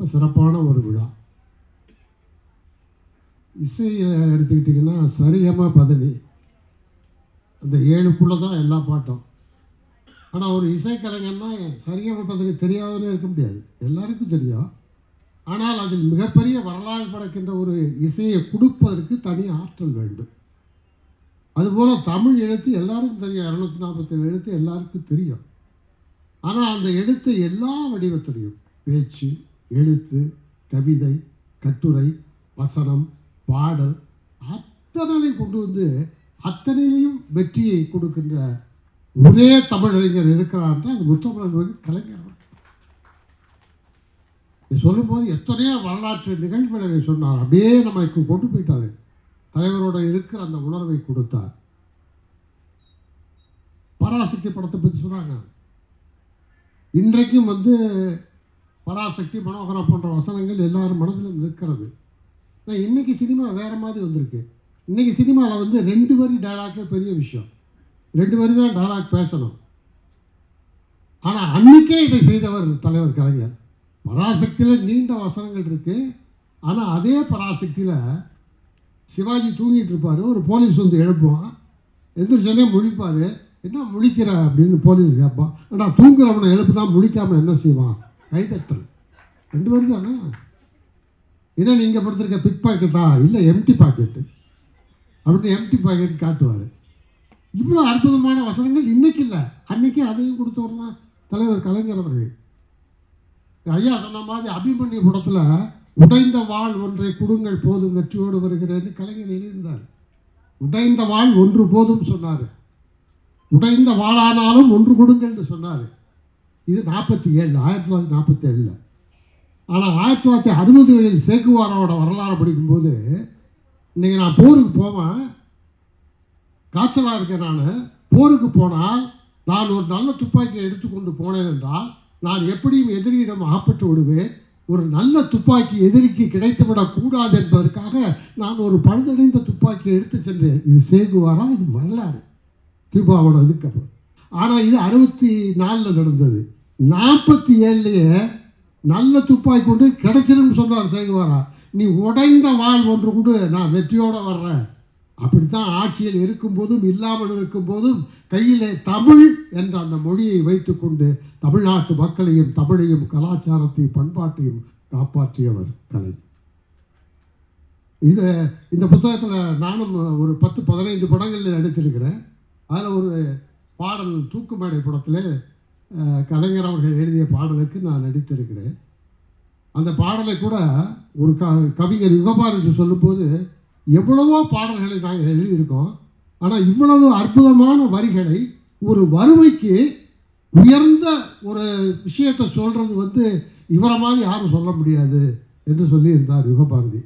ரொம்ப சிறப்பான ஒரு விழா. இசையை எடுத்துக்கிட்டிங்கன்னா சரிகமா பதனி அந்த ஏழுக்குள்ளே தான் எல்லா பாட்டும். ஆனால் ஒரு இசைக்கலைஞர்னா சரிகமா பதவி தெரியாதவனே இருக்க முடியாது. எல்லாருக்கும் தெரியும். ஆனால் அதில் மிகப்பெரிய வரலாறு படைக்கின்ற ஒரு இசையை கொடுப்பதற்கு தனி ஆற்றல் வேண்டும். அதுபோல் தமிழ் எழுத்து எல்லாருக்கும் தெரியும். இரநூத்தி நாற்பத்தேழு எழுத்து எல்லாருக்கும் தெரியும். ஆனால் அந்த எழுத்தை எல்லா வடிவத்திலையும் பேச்சு எழுத்து கவிதை கட்டுரை வசனம் பாடல் அத்தனையும் கொண்டு வந்து அத்தனையிலையும் வெற்றியை கொடுக்கின்ற ஒரே தமிழறிஞர் இருக்கிறார்னா அது முத்தமிழர் கலைஞர் சொல்லும்போது எத்தனையோ வரலாற்று நிகழ்வுகளை சொன்னார். அப்படியே நமக்கு கொண்டு போயிட்டாரு. தலைவரோட இருக்கிற அந்த உணர்வை கொடுத்தார். பராசக்தி படத்தை பற்றி சொன்னாங்க. இன்றைக்கும் வந்து பராசக்தி மனோகரா போன்ற வசனங்கள் எல்லாரும் மனதிலும் நிற்கிறது. ஆனால் இன்னைக்கு சினிமா வேற மாதிரி வந்திருக்கு. இன்னைக்கு சினிமாவில் வந்து ரெண்டு வரி டயலாக்கே பெரிய விஷயம். ரெண்டு வரி தான் டைலாக் பேசணும். ஆனால் அன்னைக்கே இதை செய்தவர் தலைவர் கலைஞர். பராசக்தியில் நீண்ட வசனங்கள் இருக்கு. ஆனால் அதே பராசக்தியில் சிவாஜி தூங்கிட்டு இருப்பார். ஒரு போலீஸ் வந்து எழுப்புவான். எந்திரிச்சோடனே முழிப்பார். என்ன முழிக்கிற? அப்படின்னு போலீஸ் கேட்பான். ஆனால் தூங்குறவனை எழுப்புனா முழிக்காமல் என்ன செய்வான்? கைதட்டல். ரெண்டு பேரும் தானே? ஏன்னா நீங்கள் படுத்திருக்க பிக் பாக்கெட்டா இல்லை எம்டி பாக்கெட்டு அப்படின்னு எம்டி பாக்கெட் காட்டுவார். இவ்வளோ அற்புதமான வசனங்கள் இன்றைக்கி இல்லை. அன்னைக்கு அதையும் கொடுத்தோம்னா தலைவர் கலைஞர் அவர்கள். ஐயா சொன்ன மாதிரி அபிமன்யு படத்தில் உடைந்த வாழ் ஒன்றை கொடுங்கள் போதும் வெற்றியோடு வருகிறேன்னு கலைஞர் எழுதியிருந்தார். உடைந்த வாழ் ஒன்று போதும் சொன்னார். உடைந்த வாழானாலும் ஒன்று கொடுங்கள்னு சொன்னார். இது நாற்பத்தி ஏழு ஆயிரத்தி தொள்ளாயிரத்தி நாற்பத்தி ஏழில் ஆனால் ஆயிரத்தி தொள்ளாயிரத்தி அறுபதுகளில் சேக்குவாரோட வரலாறு படிக்கும்போது இன்றைக்கி நான் போருக்கு போவேன். காய்ச்சலாக இருக்கேன் நான். போருக்கு போனால் நான் ஒரு நல்ல துப்பாக்கியை எடுத்துக்கொண்டு போனேன் என்றால் நான் எப்படியும் எதிரியிடம் அகப்பட்டு விடுவேன். ஒரு நல்ல துப்பாக்கி எதிரிக்கு கிடைத்துவிடக் கூடாது என்பதற்காக நான் ஒரு பழுதடைந்த துப்பாக்கியை எடுத்து சென்றேன். இது சேகுவாரா இது வரலாறு. கியூபாவோட இதுக்கப்புறம் ஆனால் இது அறுபத்தி நாலில் நடந்தது. நாற்பத்தி ஏழுலேயே நல்ல துப்பாக்கி கொண்டு கிடைச்சிருன்னு சொன்னார் சேகுவாரா. நீ உடைந்த வாழ் ஒன்று கொடு நான் வெற்றியோடு வர்றேன். அப்படித்தான் ஆட்சியில் இருக்கும்போதும் இல்லாமல் இருக்கும்போதும் கையிலே தமிழ் என்ற அந்த மொழியை வைத்துக்கொண்டு தமிழ்நாட்டு மக்களையும் தமிழையும் கலாச்சாரத்தையும் பண்பாட்டையும் காப்பாற்றியவர் கலை. இது இந்த புத்தகத்தில் நானும் ஒரு பத்து பதினைந்து படங்களில் நடித்திருக்கிறேன் அதில் ஒரு பாடல் தூக்குமேடை படத்தில் கலைஞர் அவர்கள் எழுதிய பாடலுக்கு நான் நடித்திருக்கிறேன். அந்த பாடலை கூட ஒரு க கவிஞர் யுகபார் என்று சொல்லும்போது எவ்வளவோ பாடல்களை நாங்கள் எழுதியிருக்கோம். ஆனால் இவ்வளவு அற்புதமான வரிகளை ஒரு வறுமைக்கு உயர்ந்த ஒரு விஷயத்தை சொல்கிறது வந்து இவரை மாதிரி யாரும் சொல்ல முடியாது என்று சொல்லியிருந்தார் யுகபாரதி.